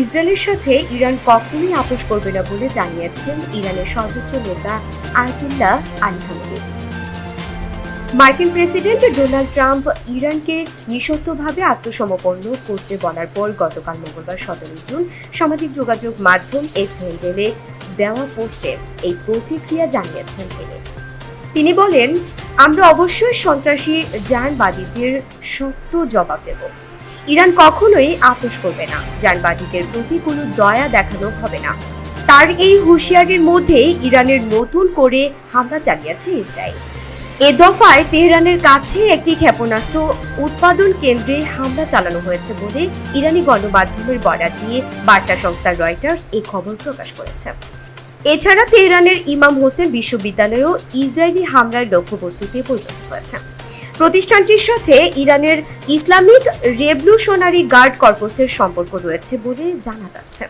ইসরায়েলের সাথে ইরান কখনোই আপোষ করবে না বলে জানিয়েছেন ইরানের সর্বোচ্চ নেতা আয়াতুল্লাহ আলী খামেনি মার্কিন প্রেসিডেন্ট ডোনাল্ড ট্রাম্প ইরানকে নিঃশর্তভাবে আত্মসমর্পণ করতে বলার পর গতকাল মঙ্গলবার সতেরো জুন সামাজিক যোগাযোগ মাধ্যম এক্স হ্যান্ডেলে দেওয়া পোস্টে এই প্রতিক্রিয়া জানিয়েছেন তিনি। তিনি বলেন, আমরা অবশ্যই সন্ত্রাসী জানবাদীদের সত্য জবাব দেব। ইরান কখনোই আপোষ করবে না। জানবাদীদের প্রতি কোনো দয়া দেখানো হবে না। তার এই হুঁশিয়ারির মধ্যেই ইরানের নতুন করে হামলা চালিয়েছে ইসরায়েল। এ দফায় তেহরানের কাছে একটি ক্ষেপণাস্ত্র উৎপাদন কেন্দ্রে হামলা চালানো হয়েছে বলে ইরানি গণমাধ্যমের বরাত দিয়ে বার্তা সংস্থা রয়টার্স এই খবর প্রকাশ করেছে। এছাড়া তেহরানের ইমাম হোসেন বিশ্ববিদ্যালয়েও ইসরায়েলি হামলার লক্ষ্যবস্তুতে পরিণত হয়েছে। প্রতিষ্ঠানটির সাথে ইরানের ইসলামিক রেভলিউশনারি গার্ড কর্পসের সম্পর্ক রয়েছে বলে জানা যাচ্ছে।